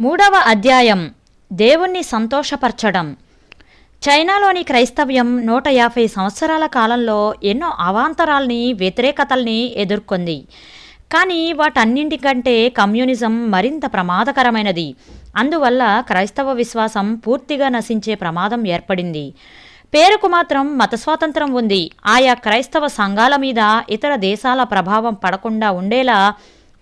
మూడవ అధ్యాయం. దేవుణ్ణి సంతోషపరచడం. చైనాలోని క్రైస్తవ్యం నూట యాభై సంవత్సరాల కాలంలో ఎన్నో అవాంతరాల్ని వ్యతిరేకతల్ని ఎదుర్కొంది. కానీ వాటన్నింటికంటే కమ్యూనిజం మరింత ప్రమాదకరమైనది. అందువల్ల క్రైస్తవ విశ్వాసం పూర్తిగా నశించే ప్రమాదం ఏర్పడింది. పేరుకు మాత్రం మత స్వాతంత్రం ఉంది. ఆయా క్రైస్తవ సంఘాల మీద ఇతర దేశాల ప్రభావం పడకుండా ఉండేలా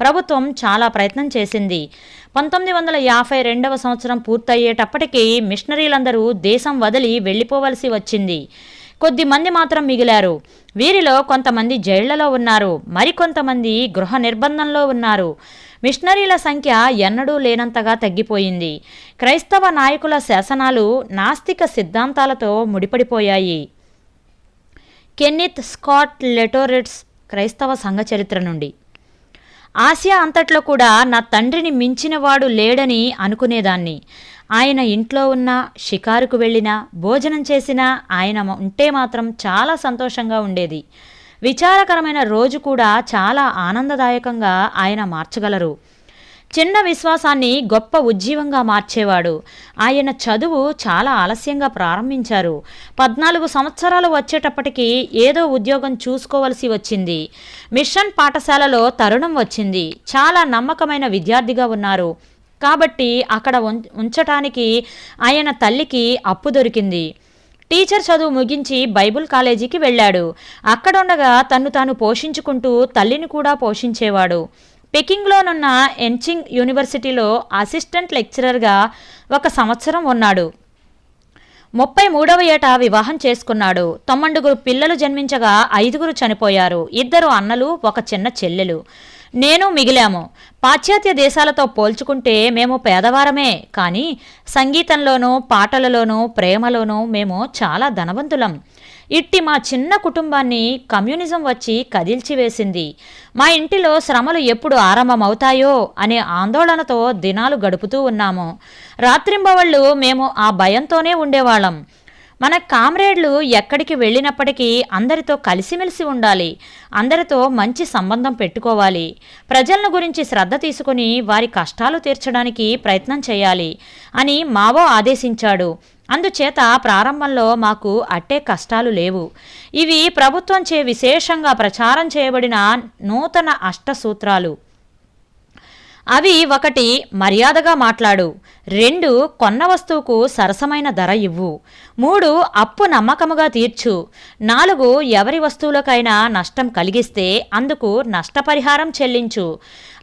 ప్రభుత్వం చాలా ప్రయత్నం చేసింది. పంతొమ్మిది వందల యాభై రెండవ సంవత్సరం పూర్తయ్యేటప్పటికీ మిషనరీలందరూ దేశం వదిలి వెళ్ళిపోవలసి వచ్చింది. కొద్ది మంది మాత్రం మిగిలారు. వీరిలో కొంతమంది జైళ్ళలో ఉన్నారు. మరికొంతమంది గృహ నిర్బంధంలో ఉన్నారు. మిషనరీల సంఖ్య ఎన్నడూ లేనంతగా తగ్గిపోయింది. క్రైస్తవ నాయకుల శాసనాలు నాస్తిక సిద్ధాంతాలతో ముడిపడిపోయాయి. కెన్నిత్ స్కాట్ లెటోరిట్స్ క్రైస్తవ సంఘ చరిత్ర నుండి. ఆసియా అంతట్లో కూడా నా తండ్రిని మించినవాడు లేడని అనుకునేదాన్ని. ఆయన ఇంట్లో ఉన్న షికారుకు వెళ్ళినా భోజనం చేసినా ఆయన ఉంటే మాత్రం చాలా సంతోషంగా ఉండేది. విచారకరమైన రోజు కూడా చాలా ఆనందదాయకంగా ఆయన మార్చగలరు. చిన్న విశ్వాసాన్ని గొప్ప ఉజ్జీవంగా మార్చేవాడు. ఆయన చదువు చాలా ఆలస్యంగా ప్రారంభించారు. పద్నాలుగు సంవత్సరాలు వచ్చేటప్పటికి ఏదో ఉద్యోగం చూసుకోవలసి వచ్చింది. మిషన్ పాఠశాలలో తరుణం వచ్చింది. చాలా నమ్మకమైన విద్యార్థిగా ఉన్నారు. కాబట్టి అక్కడ ఉం- ఉంచటానికి ఆయన తల్లికి అప్పు దొరికింది. టీచర్ చదువు ముగించి బైబుల్ కాలేజీకి వెళ్ళాడు. అక్కడుండగా తన్ను తాను పోషించుకుంటూ తల్లిని కూడా పోషించేవాడు. పెకింగ్లోనున్న ఎన్చింగ్ యూనివర్సిటీలో అసిస్టెంట్ లెక్చరర్గా ఒక సంవత్సరం ఉన్నాడు. ముప్పై మూడవ ఏట వివాహం చేసుకున్నాడు. తొమ్మండుగురు పిల్లలు జన్మించగా ఐదుగురు చనిపోయారు. ఇద్దరు అన్నలు ఒక చిన్న చెల్లెలు. నేను మిగిలాము. పాశ్చాత్య దేశాలతో పోల్చుకుంటే మేము పేదవారమే. కానీ సంగీతంలోనూ పాటలలోనూ ప్రేమలోనూ మేము చాలా ధనవంతులం. ఇట్టి మా చిన్న కుటుంబాన్ని కమ్యూనిజం వచ్చి కదిల్చివేసింది. మా ఇంటిలో శ్రమలు ఎప్పుడు ఆరంభమవుతాయో అనే ఆందోళనతో దినాలు గడుపుతూ ఉన్నాము. రాత్రింబవళ్ళు మేము ఆ భయంతోనే ఉండేవాళ్ళం. మన కామ్రేడ్లు ఎక్కడికి వెళ్ళినప్పటికీ అందరితో కలిసిమెలిసి ఉండాలి. అందరితో మంచి సంబంధం పెట్టుకోవాలి. ప్రజలను గురించి శ్రద్ధ తీసుకుని వారి కష్టాలు తీర్చడానికి ప్రయత్నం చేయాలి అని మావో ఆదేశించాడు. అందుచేత ప్రారంభంలో మాకు అట్టే కష్టాలు లేవు. ఇవి ప్రభుత్వంచే విశేషంగా ప్రచారం చేయబడిన నూతన అష్టసూత్రాలు. అవి ఒకటి మర్యాదగా మాట్లాడు. రెండు కొన్న వస్తువుకు సరసమైన ధర ఇవ్వు. మూడు అప్పు నమ్మకముగా తీర్చు. నాలుగు ఎవరి వస్తువులకైనా నష్టం కలిగిస్తే అందుకు నష్టపరిహారం చెల్లించు.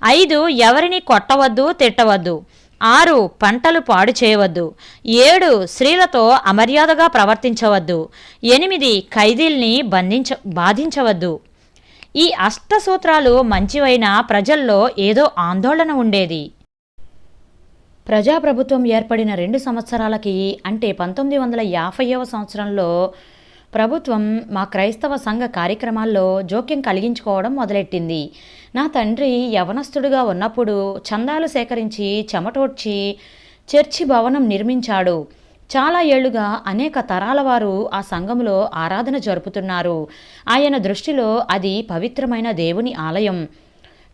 ఐదు ఎవరిని కొట్టవద్దు తిట్టవద్దు. ఆరు పంటలు పాడు చేయవద్దు. ఏడు స్త్రీలతో అమర్యాదగా ప్రవర్తించవద్దు. ఎనిమిది ఖైదీల్ని బంధించ బాధించవద్దు. ఈ అష్టసూత్రాలు మంచివైన ప్రజల్లో ఏదో ఆందోళన ఉండేది. ప్రజాప్రభుత్వం ఏర్పడిన రెండు సంవత్సరాలకి అంటే పంతొమ్మిది వందల యాభైవ సంవత్సరంలో ప్రభుత్వం మా క్రైస్తవ సంఘ కార్యక్రమాల్లో జోక్యం కలిగించుకోవడం మొదలెట్టింది. నా తండ్రి యవనస్తుడుగా ఉన్నప్పుడు చందాలు సేకరించి చెమటోడ్చి చర్చి భవనం నిర్మించాడు. చాలా ఏళ్ళుగా అనేక తరాల వారు ఆ సంఘములో ఆరాధన జరుపుతున్నారు. ఆయన దృష్టిలో అది పవిత్రమైన దేవుని ఆలయం.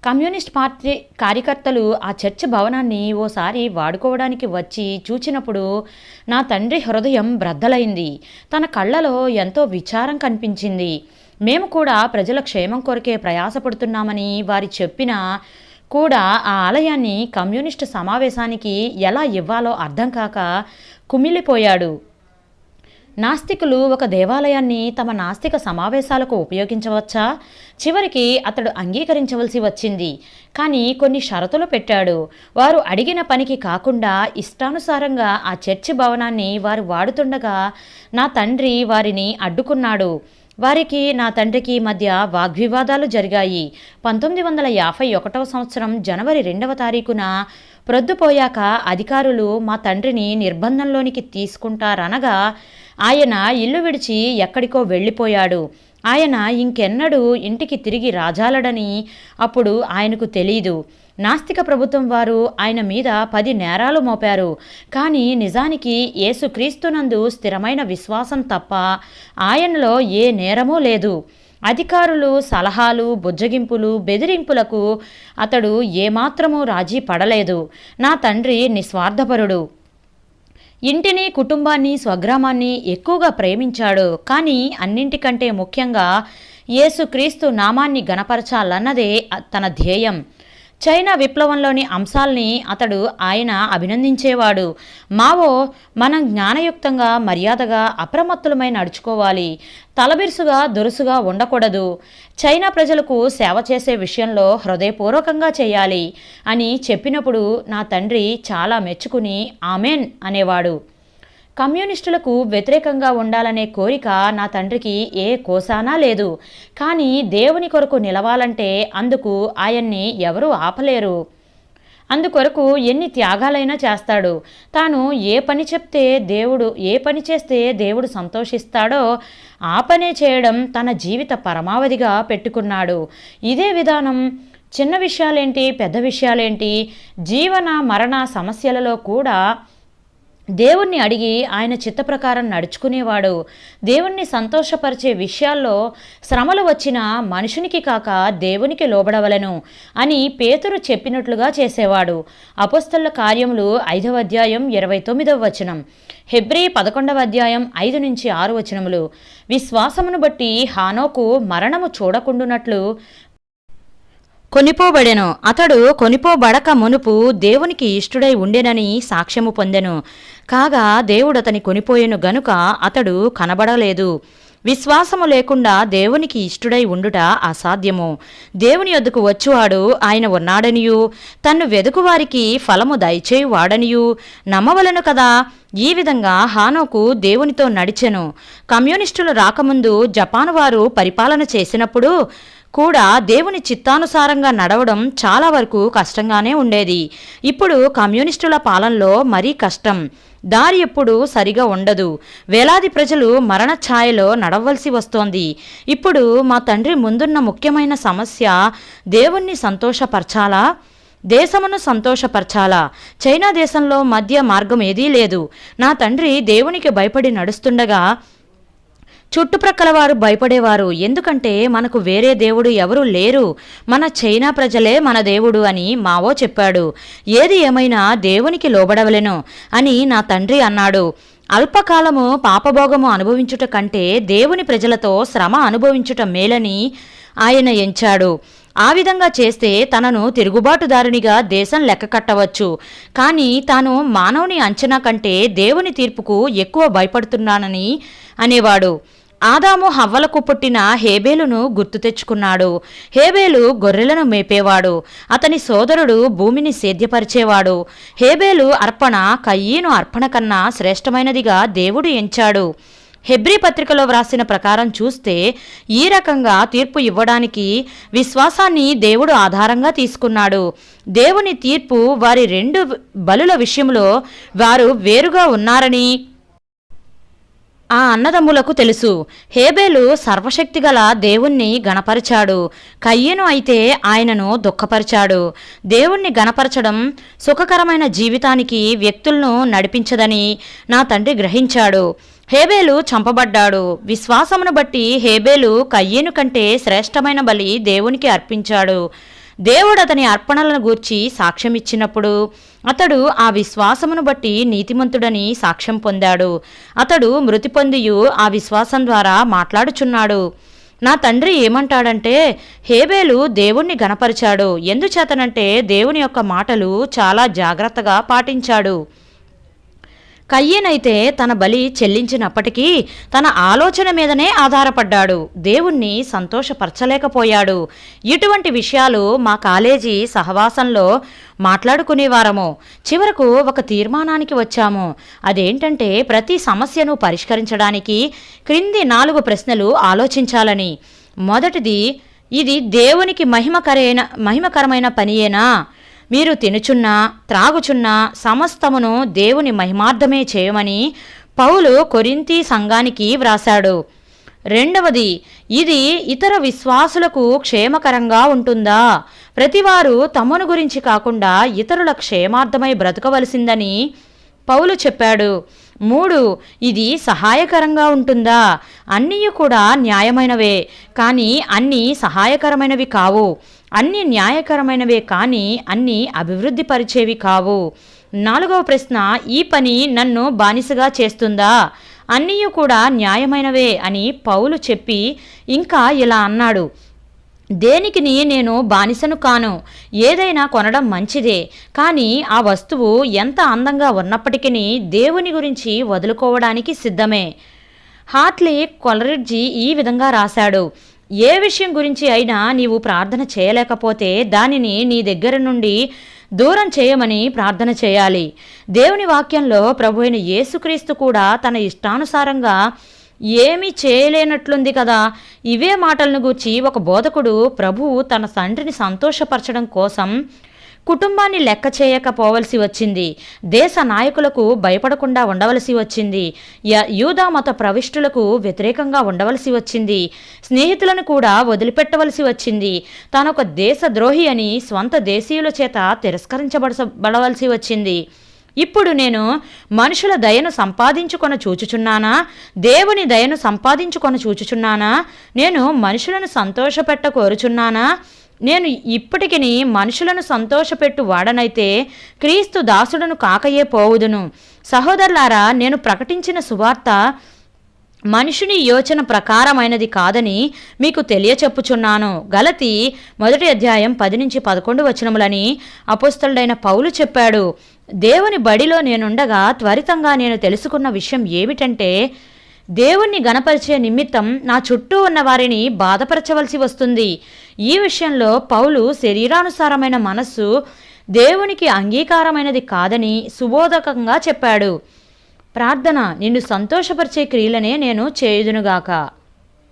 కమ్యూనిస్ట్ పార్టీ కార్యకర్తలు ఆ చర్చ్ భవనాన్ని ఓసారి వాడుకోవడానికి వచ్చి చూచినప్పుడు నా తండ్రి హృదయం బ్రద్దలైంది. తన కళ్ళలో ఎంతో విచారం కనిపించింది. మేము కూడా ప్రజల క్షేమం కొరకే ప్రయాసపడుతున్నామని వారి చెప్పినా కూడా ఆ ఆలయాన్ని కమ్యూనిస్టు సమావేశానికి ఎలా ఇవ్వాలో అర్థం కాక కుమిలిపోయాడు. నాస్తికులు ఒక దేవాలయాన్ని తమ నాస్తిక సమావేశాలకు ఉపయోగించవచ్చా? చివరికి అతడు అంగీకరించవలసి వచ్చింది. కానీ కొన్ని షరతులు పెట్టాడు. వారు అడిగిన పనికి కాకుండా ఇష్టానుసారంగా ఆ చర్చి భవనాన్ని వారు వాడుతుండగా నా తండ్రి వారిని అడ్డుకున్నాడు. వారికి నా తండ్రికి మధ్య వాగ్వివాదాలు జరిగాయి. పంతొమ్మిది వందల యాభై ఒకటవ సంవత్సరం జనవరి రెండవ తారీఖున ప్రొద్దుపోయాక అధికారులు మా తండ్రిని నిర్బంధంలోనికి తీసుకుంటారనగా ఆయన ఇల్లు విడిచి ఎక్కడికో వెళ్ళిపోయాడు. ఆయన ఇంకెన్నడూ ఇంటికి తిరిగి రాజాలడని అప్పుడు ఆయనకు తెలీదు. నాస్తిక ప్రభుత్వం వారు ఆయన మీద పది నేరాలు మోపారు. కానీ నిజానికి యేసుక్రీస్తునందు స్థిరమైన విశ్వాసం తప్ప ఆయనలో ఏ నేరమూ లేదు. అధికారులు సలహాలు బుజ్జగింపులు బెదిరింపులకు అతడు ఏమాత్రమూ రాజీ పడలేదు. నా తండ్రి నిస్వార్థపరుడు. ఇంటిని కుటుంబాన్ని స్వగ్రామాన్ని ఎక్కువగా ప్రేమించాడు. కానీ అన్నింటికంటే ముఖ్యంగా యేసుక్రీస్తు నామాన్ని గణపరచాలన్నదే తన ధ్యేయం. చైనా విప్లవంలోని అంశాల్ని అతడు ఆయన అభినందించేవాడు. మావో మనం జ్ఞానయుక్తంగా మర్యాదగా అప్రమత్తులమై నడుచుకోవాలి. తలబిరుసుగా దురుసుగా ఉండకూడదు. చైనా ప్రజలకు సేవ చేసే విషయంలో హృదయపూర్వకంగా చేయాలి అని చెప్పినప్పుడు నా తండ్రి చాలా మెచ్చుకుని ఆమెన్ అనేవాడు. కమ్యూనిస్టులకు వ్యతిరేకంగా ఉండాలనే కోరిక నా తండ్రికి ఏ కోసానా లేదు. కానీ దేవుని కొరకు నిలవాలంటే అందుకు ఆయన్ని ఎవరూ ఆపలేరు. అందుకొరకు ఎన్ని త్యాగాలైనా చేస్తాడు. తాను ఏ పని చెప్తే దేవుడు ఏ పని చేస్తే దేవుడు సంతోషిస్తాడో ఆ పనే చేయడం తన జీవిత పరమావధిగా పెట్టుకున్నాడు. ఇదే విధానం చిన్న విషయాలేంటి పెద్ద విషయాలేంటి జీవన మరణ సమస్యలలో కూడా దేవుణ్ణి అడిగి ఆయన చిత్త ప్రకారం నడుచుకునేవాడు. దేవుణ్ణి సంతోషపరిచే విషయాల్లో శ్రమలు వచ్చిన మనుషునికి కాక దేవునికి లోబడవలను అని పేతురు చెప్పినట్లుగా చేసేవాడు. అపస్తుల కార్యములు ఐదవ అధ్యాయం ఇరవై తొమ్మిదవ వచనం హెబ్రీ పదకొండవ అధ్యాయం ఐదు నుంచి ఆరు వచనములు. విశ్వాసమును బట్టి హానోకు మరణము చూడకుండునట్లు కొనిపోబడెను. అతడు కొనిపోబడక మునుపు దేవునికి ఇష్టుడై ఉండెనని సాక్ష్యము పొందెను. కాగా దేవుడు అతని కొనిపోయెను గనుక అతడు కనబడలేదు. విశ్వాసము లేకుండా దేవునికి ఇష్టుడై ఉండుట అసాధ్యము. దేవుని యొద్దకు వచ్చువాడు ఆయన ఉన్నాడనియు. తన్ను వెదుకువారికి ఫలము దయచేయువాడనియు. నమ్మవలను కదా ఈ విధంగా హానోకు దేవునితో నడిచెను. కమ్యూనిస్టులు రాకముందు జపాన్ వారు పరిపాలన చేసినప్పుడు కూడా దేవుని చిత్తానుసారంగా నడవడం చాలా వరకు కష్టంగానే ఉండేది. ఇప్పుడు కమ్యూనిస్టుల పాలనలో మరీ కష్టం. దారి ఎప్పుడు సరిగా ఉండదు. వేలాది ప్రజలు మరణ ఛాయలో నడవలసి వస్తోంది. ఇప్పుడు మా తండ్రి ముందున్న ముఖ్యమైన సమస్య దేవుణ్ణి సంతోషపరచాలా? దేశమును సంతోషపరచాలా? చైనా దేశంలో మధ్య మార్గం ఏదీ లేదు. నా తండ్రి దేవునికి భయపడి నడుస్తుండగా చుట్టుప్రక్కల వారు భయపడేవారు. ఎందుకంటే మనకు వేరే దేవుడు ఎవరూ లేరు. మన చైనా ప్రజలే మన దేవుడు అని మావో చెప్పాడు. ఏది ఏమైనా దేవునికి లోబడవలెను అని నా తండ్రి అన్నాడు. అల్పకాలము పాపభోగము అనుభవించుట కంటే దేవుని ప్రజలతో శ్రమ అనుభవించుట మేలని ఆయన ఎంచాడు. ఆ విధంగా చేస్తే తనను తిరుగుబాటుదారునిగా దేశం లెక్క కట్టవచ్చు. కానీ తాను మానవుని అంచనా కంటే దేవుని తీర్పుకు ఎక్కువ భయపడుతున్నానని అనేవాడు. ఆదాము హవ్వలకు పుట్టిన హేబేలును గుర్తు తెచ్చుకున్నాడు. హేబేలు గొర్రెలను మేపేవాడు. అతని సోదరుడు భూమిని సేద్యపరిచేవాడు. హేబేలు అర్పణ కయ్యీను అర్పణ కన్నా శ్రేష్టమైనదిగా దేవుడు ఎంచాడు. హెబ్రీ పత్రికలో వ్రాసిన ప్రకారం చూస్తే ఈ రకంగా తీర్పు ఇవ్వడానికి విశ్వాసాన్ని దేవుడు ఆధారంగా తీసుకున్నాడు. దేవుని తీర్పు వారి రెండు బలుల విషయంలో వారు వేరుగా ఉన్నారని ఆ అన్నదమ్ములకు తెలుసు. హేబేలు సర్వశక్తిగల దేవుణ్ణి గణపరిచాడు కయ్యను అయితే ఆయనను దుఃఖపరిచాడు. దేవుణ్ణి గణపరచడం సుఖకరమైన జీవితానికి వ్యక్తులను నడిపించదని నా తండ్రి గ్రహించాడు. హేబేలు చంపబడ్డాడు. విశ్వాసమును బట్టి హేబేలు కయ్యేను కంటే శ్రేష్టమైన బలి దేవునికి అర్పించాడు. దేవుడు అతని అర్పణలను గూర్చి సాక్ష్యమిచ్చినప్పుడు అతడు ఆ విశ్వాసమును బట్టి నీతిమంతుడని సాక్ష్యం పొందాడు. అతడు మృతి పొందియు ఆ విశ్వాసం ద్వారా మాట్లాడుచున్నాడు. నా తండ్రి ఏమంటాడంటే హేబేలు దేవుణ్ణి గణపరిచాడు ఎందుచేతనంటే దేవుని యొక్క మాటలు చాలా జాగ్రత్తగా పాటించాడు. కయ్యనైతే తన బలి చెల్లించినప్పటికీ తన ఆలోచన మీదనే ఆధారపడ్డాడు. దేవుణ్ణి సంతోషపరచలేకపోయాడు. ఇటువంటి విషయాలు మా కాలేజీ సహవాసంలో మాట్లాడుకునేవారము. చివరకు ఒక తీర్మానానికి వచ్చాము. అదేంటంటే ప్రతి సమస్యను పరిష్కరించడానికి క్రింది నాలుగు ప్రశ్నలు ఆలోచించాలని. మొదటిది ఇది దేవునికి మహిమకరైన మహిమకరమైన పనియేనా? మీరు తినుచున్నా త్రాగుచున్నా సమస్తమును దేవుని మహిమార్థమే చేయమని పౌలు కొరింతి సంఘానికి వ్రాశాడు. రెండవది ఇది ఇతర విశ్వాసులకు క్షేమకరంగా ఉంటుందా? ప్రతివారు తమను గురించి కాకుండా ఇతరుల క్షేమార్థమై బ్రతకవలసిందని పౌలు చెప్పాడు. మూడు ఇది సహాయకరంగా ఉంటుందా? అన్నీ కూడా న్యాయమైనవే కానీ అన్నీ సహాయకరమైనవి కావు. అన్ని న్యాయకరమైనవే కానీ అన్నీ అభివృద్ధి పరిచేవి కావు. నాలుగవ ప్రశ్న ఈ పని నన్ను బానిసగా చేస్తుందా? అన్నీ కూడా న్యాయమైనవే అని పౌలు చెప్పి ఇంకా ఇలా అన్నాడు. దేనికిని నేను బానిసను కాను? ఏదైనా కొనడం మంచిదే. కానీ ఆ వస్తువు ఎంత అందంగా ఉన్నప్పటికీ దేవుని గురించి వదులుకోవడానికి సిద్ధమే. హార్ట్లీ కొలరిడ్జీ ఈ విధంగా రాశాడు. ఏ విషయం గురించి అయినా నీవు ప్రార్థన చేయలేకపోతే దానిని నీ దగ్గర నుండి దూరం చేయమని ప్రార్థన చేయాలి. దేవుని వాక్యంలో ప్రభు అయిన యేసుక్రీస్తు కూడా తన ఇష్టానుసారంగా ఏమీ చేయలేనట్లుంది కదా. ఇవే మాటలను గూర్చి ఒక బోధకుడు ప్రభువు తన తండ్రిని సంతోషపరచడం కోసం కుటుంబాన్ని లెక్క చేయకపోవలసి వచ్చింది. దేశ నాయకులకు భయపడకుండా ఉండవలసి వచ్చింది. య యూదా మత ప్రవిష్టులకు వ్యతిరేకంగా ఉండవలసి వచ్చింది. స్నేహితులను కూడా వదిలిపెట్టవలసి వచ్చింది. తానొక దేశద్రోహి అని స్వంత దేశీయుల చేత తిరస్కరించబడవలసి వచ్చింది. ఇప్పుడు నేను మనుషుల దయను సంపాదించుకొన చూచుచున్నానా? దేవుని దయను సంపాదించుకొన చూచుచున్నానా? నేను మనుషులను సంతోషపెట్ట కోరుచున్నానా? నేను ఇప్పటికిని మనుషులను సంతోషపెట్టు వాడనైతే క్రీస్తు దాసుడను కాకయే పోవుదును. సహోదరులారా నేను ప్రకటించిన సువార్త మనుషుని యోచన ప్రకారమైనది కాదని మీకు తెలియచెప్పుచున్నాను. గలతి మొదటి అధ్యాయం పది నుంచి పదకొండు వచనములని అపుస్తలుడైన పౌలు చెప్పాడు. దేవుని బడిలో నేనుండగా త్వరితంగా నేను తెలుసుకున్న విషయం ఏమిటంటే దేవుణ్ణి గణపరిచే నిమిత్తం నా చుట్టూ ఉన్న వారిని బాధపరచవలసి వస్తుంది. ఈ విషయంలో పౌలు శరీరానుసారమైన మనస్సు దేవునికి అంగీకారమైనది కాదని సుబోధకంగా చెప్పాడు. ప్రార్థన నిన్ను సంతోషపరిచే క్రియలనే నేను చేయుదునుగాక.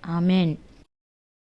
ఆమెన్.